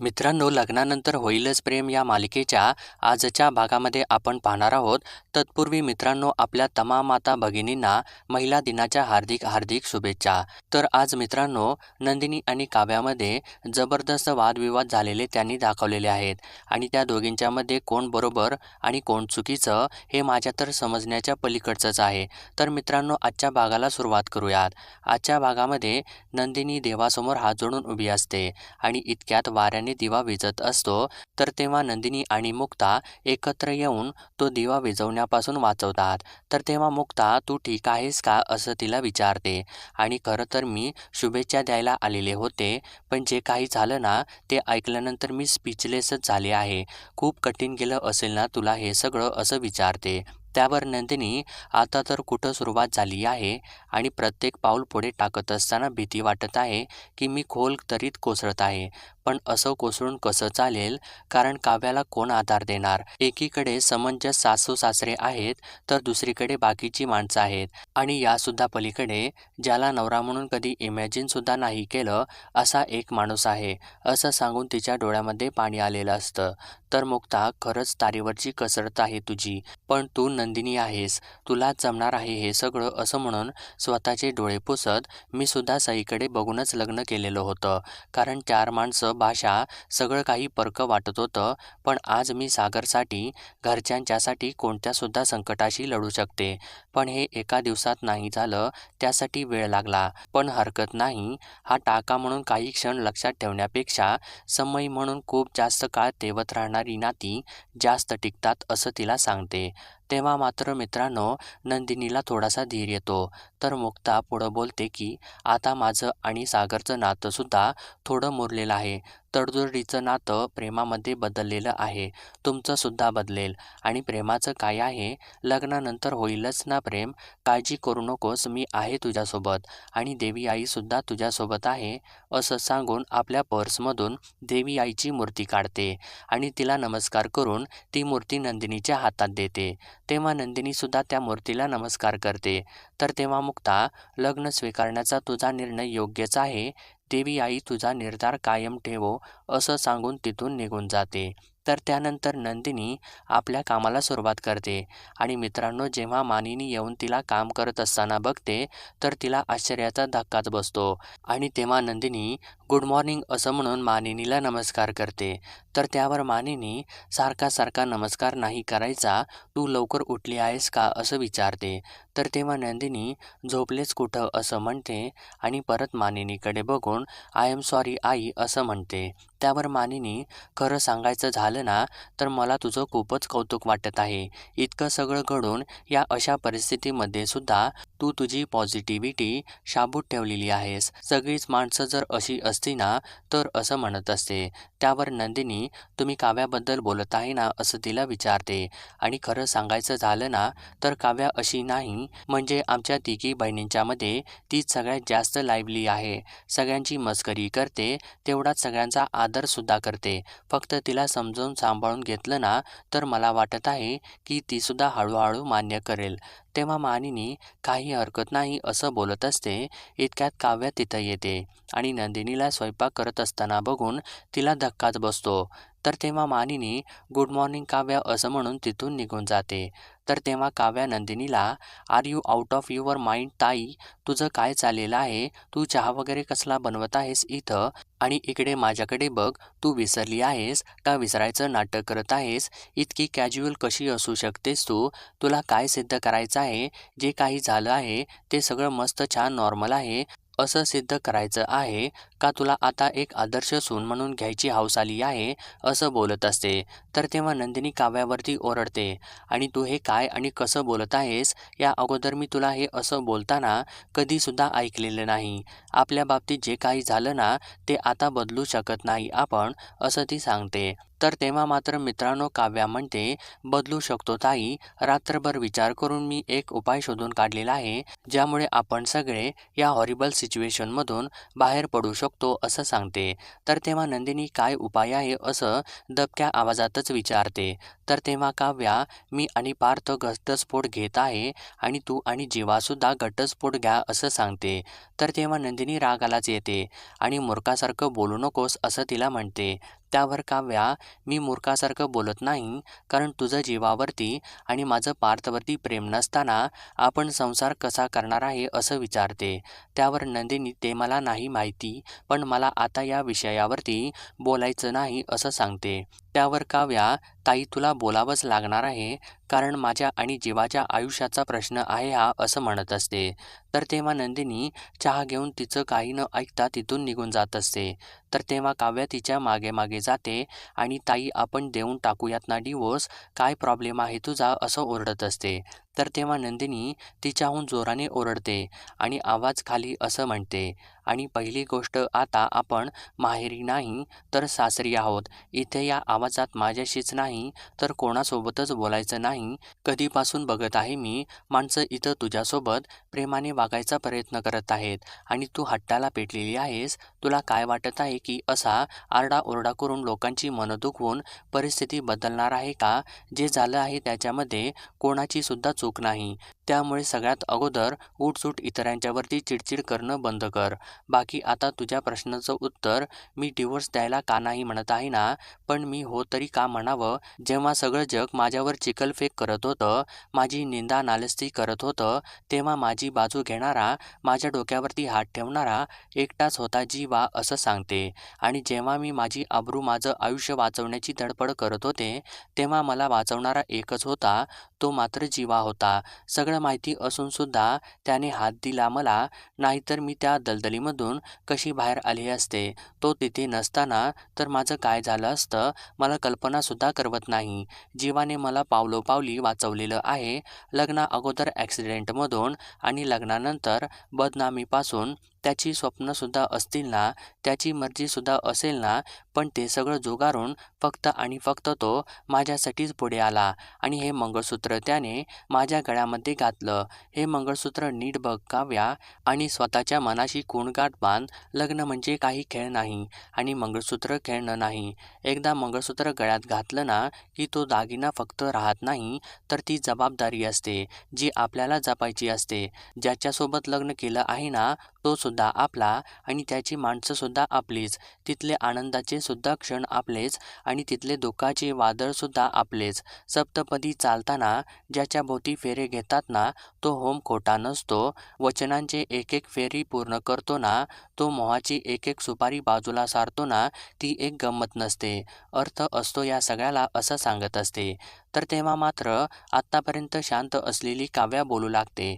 मित्रांनो लग्नानंतर होईलच प्रेम या मालिकेच्या आजच्या भागामध्ये आपण पाहणार आहोत. तत्पूर्वी मित्रांनो आपल्या तमाम माता भगिनींना महिला दिनाच्या हार्दिक हार्दिक शुभेच्छा. तर आज मित्रांनो नंदिनी आणि काव्यामध्ये जबरदस्त वादविवाद झालेले त्यांनी दाखवलेले आहेत. आणि त्या दोघींच्यामध्ये कोण बरोबर आणि कोण चुकीचं हे माझ्या तर समजण्याच्या पलीकडचंच आहे. तर मित्रांनो आजच्या भागाला सुरुवात करूयात. आजच्या भागामध्ये नंदिनी देवासमोर हात जोडून उभी असते आणि इतक्यात वाऱ्याने दिवा विझत असतो तर तेव्हा नंदिनी आणि मुक्ता एकत्र येऊन तो दिवा विझवण्यापासून वाचवतात. तर तेव्हा मुक्ता तू ठीक आहेस का? असं तिला विचारते. आणि खरं तर मी शुभेच्छा द्यायला आलेले होते पण जे काही झालं ना ते ऐकल्यानंतर मी स्पीचलेसच झाले आहे. खूप कठीण गेलं असेल ना तुला हे सगळं असं विचारते. त्यावर नंदिनी आता तर कुठं सुरुवात झाली आहे? आणि प्रत्येक पाऊल पुढे टाकत असताना भीती वाटत आहे की मी खोल तरीत कोसळत आहे. पण असं कोसळून कसं चालेल? कारण काव्याला कोण आधार देणार? एकीकडे समंजस सासू सासरे आहेत तर दुसरीकडे बाकीची माणसं आहेत. आणि यासुद्धा पलीकडे ज्याला नवरा म्हणून कधी इमॅजिनसुद्धा नाही केलं असा एक माणूस आहे. असं सांगून तिच्या डोळ्यामध्ये पाणी आलेलं असतं. तर मुक्ता खरंच तारीवरची कसरत आहे तुझी. पण तू नंदिनी आहेस. तुला जमणार आहे हे सगळं असं म्हणून स्वतःचे डोळे पुसत मी सुद्धा सईकडे बघूनच लग्न केलेलं होतं. कारण चार माणसं भाषा सगळं काही परकं वाटत होतं पण आज मी सागरसाठी घरच्यांच्यासाठी कोणत्यासुद्धा संकटाशी लढू शकते. पण हे एका दिवसात नाही झालं त्यासाठी वेळ लागला. पण हरकत नाही हा टाका म्हणून काही क्षण लक्षात ठेवण्यापेक्षा समय म्हणून खूप जास्त काळ तेवत राहणारी नाती जास्त टिकतात असं तिला सांगते. तेव्हा मात्र मित्रांनो नंदिनीला थोडासा धीर येतो. तर मुक्ता पुढं बोलते की आता माझं आणि सागरचं नातंसुद्धा थोडं मुरलेलं आहे. तडजोडीचं नातं प्रेमामध्ये बदललेलं आहे. तुमचंसुद्धा बदलेल. आणि प्रेमाचं काय आहे? लग्नानंतर होईलच ना प्रेम? काळजी करू नकोस मी आहे तुझ्यासोबत. आणि देवी आईसुद्धा तुझ्यासोबत आहे असं सांगून आपल्या पर्समधून देवी आईची मूर्ती काढते. आणि तिला नमस्कार करून ती मूर्ती नंदिनीच्या हातात देते. तेव्हा नंदिनीसुद्धा त्या मूर्तीला नमस्कार करते. तर तेव्हा मुक्ता लग्न स्वीकारण्याचा तुझा निर्णय योग्यच आहे? देवी आई तुझा निर्धार कायम ठेवो असं सांगून तिथून निघून जाते. तर त्यानंतर नंदिनी आपल्या कामाला सुरुवात करते आणि मित्रांनो जेव्हा मानिनी येऊन तिला काम करत असताना बघते तर तिला आश्चर्याचा धक्काच बसतो आणि तेव्हा नंदिनी गुड मॉर्निंग असं म्हणून मानिनीला नमस्कार करते. तर त्यावर मानिनी सारखा सारखा नमस्कार नाही करायचा तू लवकर उठली आहेस का? असं विचारते. तर तेव्हा नंदिनी झोपलेच कुठं असं म्हणते आणि परत मानिनीकडे बघून आय एम सॉरी आई असं म्हणते. त्यावर मानिनी खरं सांगायचं झालं ना तर मला तुझं खूपच कौतुक वाटत आहे. इतकं सगळं घडून या अशा परिस्थितीमध्ये सुद्धा तू तुझी पॉझिटिव्हिटी शाबूत ठेवलेली आहेस. सगळीच माणसं जर अशी असती ना तर असं म्हणत असते. त्यावर नंदिनी तुम्ही काव्याबद्दल बोलत आहे ना असं तिला विचारते. आणि खरं सांगायचं झालं ना तर काव्या अशी नाही म्हणजे आमच्या तिघी बहिणींच्यामध्ये तीच सगळ्यात जास्त लाईव्हली आहे. सगळ्यांची मस्करी करते तेवढाच सगळ्यांचा आदरसुद्धा करते. फक्त तिला समजावून सांभाळून घेतलं ना तर मला वाटत आहे की तीसुद्धा हळूहळू मान्य करेल. तेव्हा मानिनी काही हरकत नाही असं बोलत असते इतक्यात काव्य तिथं येते आणि नंदिनीला स्वयंपाक करत असताना बघून तिला धक्काच बसतो. तर तेव्हा मानिनी गुड मॉर्निंग काव्या असं म्हणून तिथून निघून जाते. तर तेव्हा Kavya नंदिनीला are you out of your mind ताई? तुझं काय चाललेलं आहे? तू चहा वगैरे कसला बनवत आहेस इथं? आणि इकडे माझ्याकडे बघ तू विसरली आहेस का? विसरायचं नाटक करत आहेस? इतकी कॅज्युअल कशी असू शकतेस तू? तुला काय सिद्ध करायचं आहे? जे काही झालं आहे ते सगळं मस्त छान नॉर्मल आहे. असं सिद्ध करायचं आहे का तुला आता एक आदर्श सून म्हणून घ्यायची हौस आली आहे असं बोलत असते. तर तेव्हा नंदिनी काव्यावरती ओरडते आणि तू हे काय आणि कसं बोलत आहेस? या अगोदर मी तुला हे असं बोलताना कधीसुद्धा ऐकलेलं नाही. आपल्या बाबतीत जे काही झालं ना ते आता बदलू शकत नाही आपण असं ती सांगते. तर तेव्हा मात्र मित्रांनो काव्या म्हणते बदलू शकतो. ताई रात्रभर विचार करून मी एक उपाय शोधून काढलेला आहे ज्यामुळे आपण सगळे या हॉरिबल सिच्युएशनमधून बाहेर पडू शकतो असं सांगते. तर तेव्हा नंदिनी काय उपाय आहे? असं दबक्या आवाजातच विचारते. तर तेव्हा काव्या मी आणि पार्थ घटस्फोट घेत आहे आणि तू आणि जीवासुद्धा घटस्फोट घ्या असं सांगते. तर तेव्हा नंदिनी रागालाच येते आणि मूर्खासारखं बोलू नकोस असं तिला म्हणते. त्यावर काव्या मी मूर्खासारखं बोलत नाही. कारण तुझं जीवावरती आणि माझं पार्थवरती प्रेम नसताना आपण संसार कसा करणार आहे असं विचारते. त्यावर नंदिनी ते मला नाही माहिती पण मला आता या विषयावरती बोलायचं नाही असं सांगते. त्यावर काव्या ताई तुला बोलावंच लागणार आहे कारण माझ्या आणि जीवाच्या आयुष्याचा प्रश्न आहे हा असं म्हणत असते. तर तेव्हा नंदिनी चहा घेऊन तिचं काही न ऐकता तिथून निघून जात असते. तर तेव्हा काव्या तिच्यामागे मागे जाते आणि ताई आपण देऊन टाकूयात ना डिवोर्स काय प्रॉब्लेम आहे तुझा? असं ओरडत असते. तर तेव्हा नंदिनी तिच्याहून जोराने ओरडते आणि आवाज खाली असं म्हणते आणि पहिली गोष्ट आता आपण माहेरी नाही तर सासरी आहोत. इथे या आवाजात माझ्याशीच नाही तर कोणासोबतच बोलायचं नाही. कधीपासून बघत आहे मी माणसं इथं तुझ्यासोबत प्रेमाने वागायचा प्रयत्न करत आहेत. आणि तू हट्टाला पेटलेली आहेस. तुला काय वाटत आहे की असा आरडाओरडा करून लोकांची मनं दुखवून परिस्थिती बदलणार आहे का? जे झालं आहे त्याच्यामध्ये कोणाची सुद्धा चूक सुख नाही. त्यामुळे सगळ्यात अगोदर उठसूट इतरांच्यावरती चिडचिड करणं बंद कर. बाकी आता तुझ्या प्रश्नाचं उत्तर मी डिवोर्स द्यायला का नाही म्हणत आहे ना? पण मी हो तरी का म्हणावं? जेव्हा सगळं जग माझ्यावर चिखलफेक करत होतं माझी निंदा नालस्ती करत होतं तेव्हा माझी बाजू घेणारा माझ्या डोक्यावरती हात ठेवणारा एकटाच होता जीवा असं सांगते. आणि जेव्हा मी माझी आबरू माझं आयुष्य वाचवण्याची धडपड करत होते तेव्हा मला वाचवणारा एकच होता तो मात्र जीवा होता. सगळं माहिती असूनसुद्धा त्याने हात दिला मला नाहीतर मी त्या दलदलीमधून कशी बाहेर आली असते? तो तिथे नसताना तर माझं काय झालं असतं? मला कल्पनासुद्धा करवत नाही. जीवाने मला पावलोपावली वाचवलेलं आहे. लग्ना अगोदर ॲक्सिडेंटमधून आणि लग्नानंतर बदनामीपासून त्याची स्वप्नसुद्धा असतील ना त्याची मर्जीसुद्धा असेल ना पण ते सगळं जुगारून फक्त आणि फक्त तो माझ्यासाठीच पुढे आला. आणि हे मंगळसूत्र त्याने माझ्या गळ्यामध्ये घातलं. हे मंगळसूत्र नीट बघ काव्या. आणि स्वतःच्या मनाशी कोणगाठ बांध. लग्न म्हणजे काही खेळ नाही. आणि मंगळसूत्र खेळणं नाही. एकदा मंगळसूत्र गळ्यात घातलं ना की तो दागिना फक्त राहत नाही तर ती जबाबदारी असते जी आपल्याला जपायची असते. ज्याच्यासोबत लग्न केलं आहे ना तो सुद्धा आपला आणि त्याची माणसंसुद्धा आपलीच. तिथले आनंदाचे सुद्धा क्षण आपलेच आणि तिथले दुःखाचे वादळसुद्धा आपलेच. सप्तपदी चालताना ज्याच्या भोवती फेरे घेतात ना तो होम खोटा नसतो. वचनांचे एक एक फेरी पूर्ण करतो ना तो मोहाची एक एक सुपारी बाजूला सारतो ना ती एक गंमत नसते. अर्थ असतो या सगळ्याला असं सांगत असते. तर तेव्हा मात्र आत्तापर्यंत शांत असलेली काव्या बोलू लागते.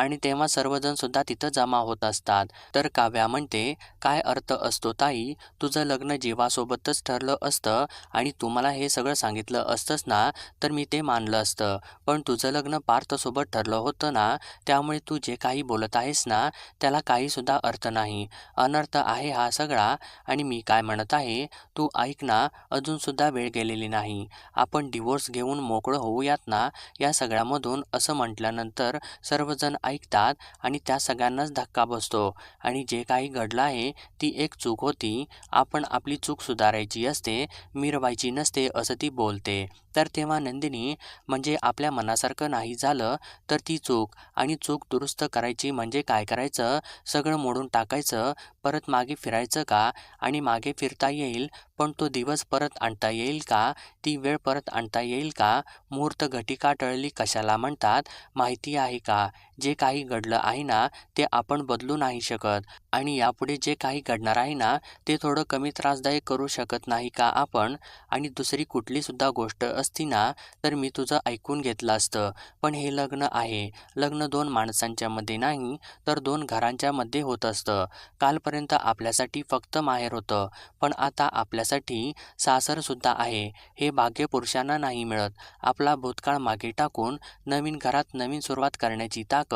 आणि तेव्हा सर्वजण सुद्धा तिथं जमा होत असतात. तर काव्या म्हणते काय अर्थ असतो ताई? तुझं लग्न जीवासोबतच ठरलं असतं आणि तुम्हाला हे सगळं सांगितलं असतंच ना तर मी ते मानलं असतं. पण तुझं लग्न पार्थसोबत ठरलं होतं ना त्यामुळे तू जे काही बोलत आहेस ना त्याला काहीसुद्धा अर्थ नाही. अनर्थ आहे हा सगळा आणि मी काय म्हणत आहे तू ऐक ना अजूनसुद्धा वेळ गेलेली नाही. आपण डिवोर्स घेऊन मोकळं होऊयात ना या सगळ्यामधून असं म्हटल्यानंतर सर्वजण ऐकतात आणि त्या सगळ्यांनाच धक्का बसतो. आणि जे काही घडलं आहे ती एक चूक होती. आपण आपली चूक सुधारायची असते मिरवायची नसते असं ती बोलते. तर तेव्हा नंदिनी म्हणजे आपल्या मनासारखं नाही झालं तर ती चूक. आणि चूक दुरुस्त करायची म्हणजे काय करायचं? सगळं मोडून टाकायचं? परत मागे फिरायचं का? आणि मागे फिरता येईल पण तो दिवस परत आणता येईल का? ती वेळ परत आणता येईल का? मुहूर्त घटिका टळली कशाला म्हणतात? माहिती आहे का? जे काही घडलं आहे ना ते आपण बदलू नाही शकत. आणि यापुढे जे काही घडणार आहे ना ते थोडं कमी त्रासदायक करू शकत नाही का आपण? आणि दुसरी कुठलीसुद्धा गोष्ट असती ना तर मी तुझं ऐकून घेतलं असतं. पण हे लग्न आहे. लग्न दोन माणसांच्या मध्ये नाही तर दोन घरांच्या मध्ये होत असतं. कालपर्यंत आपल्यासाठी फक्त माहेर होतं. पण आता आपल्यासाठी सासरसुद्धा आहे. हे भाग्य पुरुषांना नाही मिळत. आपला भूतकाळ मागे टाकून नवीन घरात नवीन सुरुवात करण्याची ताकद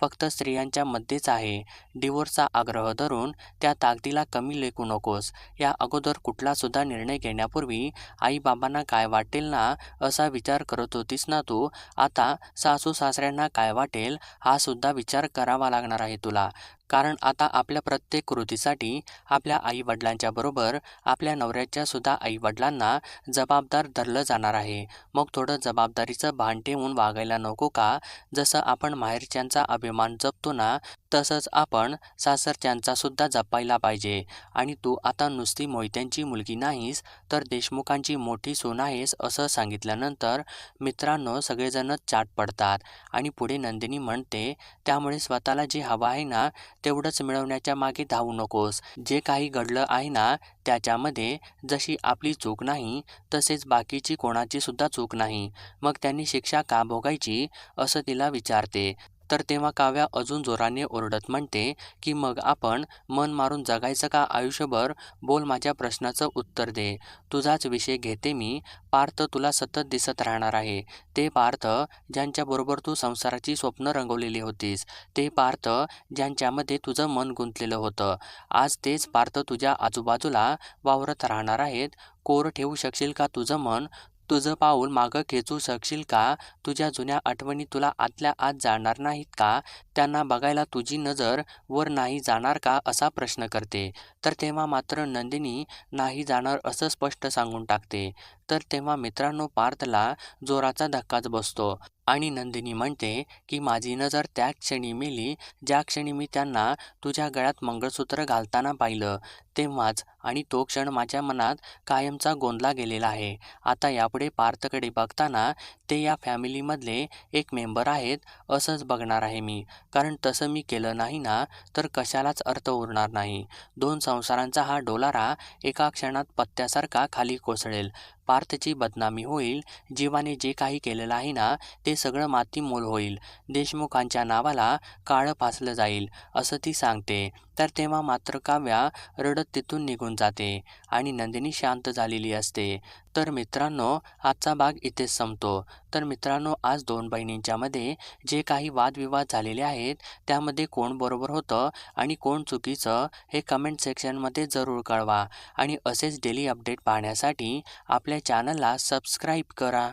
फक्त स्त्रियांच्या मध्येच आहे. डिवोर्सचा आग्रह धरून त्या ताकदीला कमी लेखू नकोस. या अगोदर कुठलासुद्धा निर्णय घेण्यापूर्वी आईबाबांना काय वाटेल ना असा विचार करत होतीस ना तू? आता सासू सासऱ्यांना काय वाटेल हा सुद्धा विचार करावा लागणार आहे तुला. कारण आता आपल्या प्रत्येक कृतीसाठी आपल्या आईवडिलांच्या बरोबर आपल्या नवऱ्याच्या सुद्धा आईवडिलांना जबाबदार धरलं जाणार आहे. मग थोडं जबाबदारीचं भान ठेवून वागायला नको का? जसं आपण माहेरच्यांचा अभिमान जपतो ना तसंच आपण सासरच्यांचा सुद्धा जपायला पाहिजे. आणि तू आता नुसती मोहित्यांची मुलगी नाहीस तर देशमुखांची मोठी सून आहेस असं सांगितल्यानंतर मित्रांनो सगळेजणच चाट पडतात. आणि पुढे नंदिनी म्हणते त्यामुळे स्वतःला जे हवं आहे ना तेवढंच मिळवण्याच्या मागे धावू नकोस. जे काही घडलं आहे ना त्याच्यामध्ये जशी आपली चूक नाही तसेच बाकीची कोणाची सुद्धा चूक नाही. मग त्यांनी शिक्षा का भोगायची? असं तिला विचारते. तर तेव्हा काव्या अजून जोराने ओरडत म्हणते की मग आपण मन मारून जगायचं का आयुष्यभर? बोल माझ्या प्रश्नाचं उत्तर दे. तुझाच विषय घेते मी. पार्थ तुला सतत दिसत राहणार आहे. ते पार्थ ज्यांच्याबरोबर तू संसाराची स्वप्न रंगवलेली होतीस. ते पार्थ ज्यांच्यामध्ये तुझं मन गुंतलेलं होतं. आज तेच पार्थ तुझ्या आजूबाजूला वावरत राहणार आहेत. कोर ठेवू शकशील का तुझं मन? तुझं पाऊल मागं खेचू शकशील का? तुझ्या जुन्या आठवणी तुला आतल्या आत जाणार नाहीत का? त्यांना बघायला तुझी नजर वर नाही जाणार का? असा प्रश्न करते. तर तेव्हा मात्र नंदिनी नाही जाणार असं स्पष्ट सांगून टाकते. तर तेव्हा मित्रांनो पार्थला जोराचा धक्काच बसतो. आणि नंदिनी म्हणते की माझी नजर त्या क्षणी मेली ज्या क्षणी मी त्यांना तुझ्या गळ्यात मंगळसूत्र घालताना पाहिलं तेव्हाच आणि तो क्षण माझ्या मनात कायमचा गोंधला गेलेला आहे. आता यापुढे पार्थकडे बघताना ते या फॅमिलीमधले एक मेंबर आहेत असंच बघणार आहे मी. कारण तसं मी केलं नाही ना तर कशालाच अर्थ उरणार नाही. दोन संसारांचा हा डोलारा एका क्षणात पत्त्यासारखा खाली कोसळेल. पार्थची बदनामी होईल. जीवाने जे काही केलेलं आहे ना ते सगळं मातीमोल होईल. देशमुखांच्या नावाला काळं फासलं जाईल असं ती सांगते. तर तेव्हा मात्र काव्या रडत तिथून निघून जाते आणि नंदिनी शांत झालेली असते. तर मित्रांनो आजचा भाग इथेच संपतो. तर मित्रांनो आज दोन बहिणींच्यामध्ये जे काही वादविवाद झालेले आहेत त्यामध्ये कोण बरोबर होतं आणि कोण चुकीचं हे कमेंट सेक्शनमध्ये जरूर कळवा. आणि असेच डेली अपडेट पाहण्यासाठी आपल्या चॅनलला सबस्क्राईब करा.